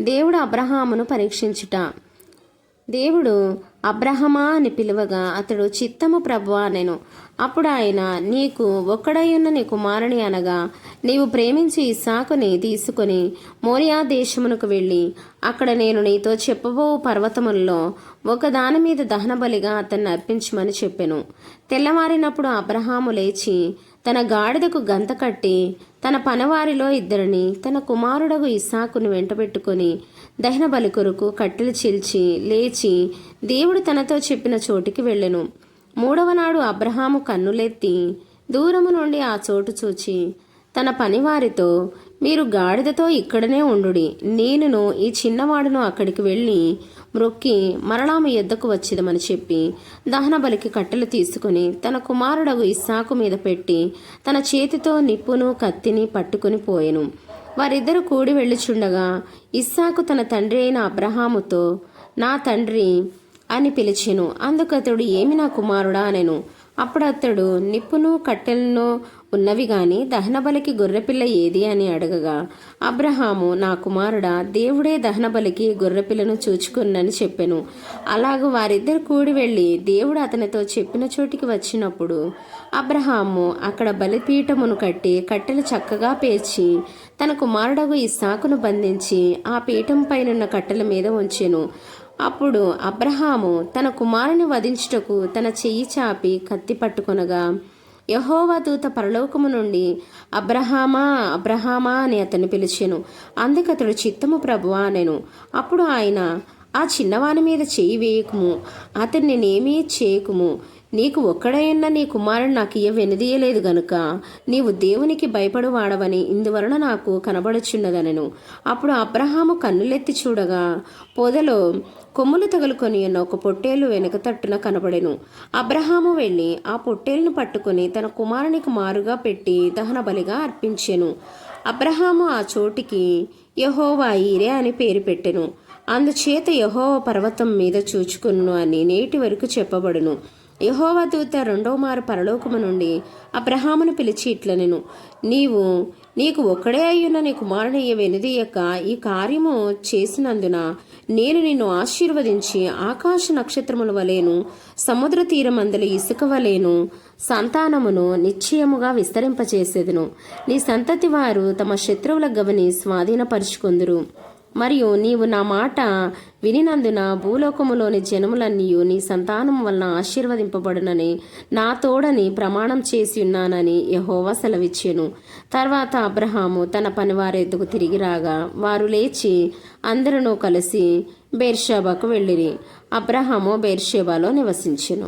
దేవుడు అబ్రహామును పరీక్షించుట. దేవుడు అబ్రహమా అని పిలువగా అతడు చిత్తము ప్రభువా నేను అప్పుడు ఆయన నీకు ఒక్కడయ్యున్న నీ కుమారుని అనగా నీవు ప్రేమించి ఇసాకుని తీసుకుని మోరియా దేశమునకు వెళ్ళి అక్కడ నేను నీతో చెప్పబో పర్వతములలో ఒక దాని మీద దహనబలిగా అతన్ని అర్పించమని చెప్పెను. తెల్లవారినప్పుడు అబ్రహాము లేచి తన గాడిదకు గంత కట్టి తన పనవారిలో ఇద్దరిని తన కుమారుడగు ఇస్సాకును వెంటబెట్టుకొని దహన బలి కొరకు కట్టెలు చీల్చి లేచి దేవుడు తనతో చెప్పిన చోటికి వెళ్ళెను. మూడవ నాడు అబ్రహాము కన్నులెత్తి దూరము నుండి ఆ చోటు చూచి తన పనివారితో మీరు గాడిదతో ఇక్కడనే ఉండుడి. నేనును ఈ చిన్నవాడును అక్కడికి వెళ్ళి మ్రొక్కి మరలాము ఎద్దకు వచ్చిదమని చెప్పి దహన బలికి కట్టెలు తీసుకుని తన కుమారుడగు ఇస్సాకు మీద పెట్టి తన చేతితో నిప్పును కత్తిని పట్టుకుని పోయెను. వారిద్దరు కూడి వెళ్ళుచుండగా ఇస్సాకు తన తండ్రి అయిన అబ్రహాముతో నా తండ్రి అని పిలిచెను. అందుకతడు ఏమి నా కుమారుడా అనెను. అప్పుడు అతడు నిప్పును కట్టెలను ఉన్నవి గాని దహనబలికి గొర్రెపిల్ల ఏది అని అడగగా అబ్రహాము నా కుమారుడా దేవుడే దహనబలికి గొర్రెపిల్లను చూచుకున్నని చెప్పెను. అలాగూ వారిద్దరు కూడి వెళ్ళి దేవుడు అతనితో చెప్పిన చోటికి వచ్చినప్పుడు అబ్రహాము అక్కడ బలిపీఠమును కట్టి కట్టెలు చక్కగా పేర్చి తన కుమారుడగు ఈ సాకును బంధించి ఆ పీఠం పైనున్న కట్టెల మీద ఉంచెను. అప్పుడు అబ్రహాము తన కుమారుని వధించుటకు తన చెయ్యి చాపి కత్తి పట్టుకొనగా యహోవా దూత పరలోకము నుండి అబ్రహామా అబ్రహామా అని అతన్ని పిలిచెను. అందుకతడు చిత్తము ప్రభువా అనెను. అప్పుడు ఆయన ఆ చిన్నవాని మీద చేయి వేయకుము. అతన్ని నేనేమీ చేయకుము. నీకు ఒక్కడైనా నీ కుమారుడు నాకు ఇయ్య వెనుదీయలేదు గనుక నీవు దేవునికి భయపడు వాడవని ఇందువలన నాకు కనబడుచున్నదనెను. అప్పుడు అబ్రహాము కన్నులెత్తి చూడగా పొదలో కొమ్ములు తగులుకొని ఉన్న ఒక పొట్టేలు వెనుక తట్టున కనబడెను. అబ్రహాము వెళ్ళి ఆ పొట్టేలును పట్టుకొని తన కుమారునికి మారుగా పెట్టి దహన బలిగా అర్పించెను. అబ్రహాము ఆ చోటికి యహోవా ఈరే అని పేరు పెట్టెను. అందుచేత యహోవ పర్వతం మీద చూచుకును అని నేటి వరకు చెప్పబడును. యహోవ దూత రెండో మారు పరలోకము నుండి అబ్రహామును పిలిచి ఇట్లనెను నీవు నీకు ఒక్కడే అయ్యున్న నీ కుమారుడయ్య వెనుదీయక ఈ కార్యము చేసినందున నేను నిన్ను ఆశీర్వదించి ఆకాశ నక్షత్రముల వలెను సముద్ర తీరమందల ఇసుక వలెను సంతానమును నిశ్చయముగా విస్తరింపచేసేదను. నీ సంతతి వారు తమ శత్రువుల గవని స్వాధీనపరుచుకొందురు. మరియు నీవు నా మాట వినినందున భూలోకములోని జనములన్నీయు నీ సంతానం వలన ఆశీర్వదింపబడునని నా తోడని ప్రమాణం చేసి ఉన్నానని యహోవా సెలవిచ్చెను. తర్వాత అబ్రహాము తన పనివారెద్దుకు తిరిగి రాగా వారు లేచి అందరూ కలిసి బేర్షేబాకు వెళ్ళిరి. అబ్రహాము బేర్షేబాలో నివసించెను.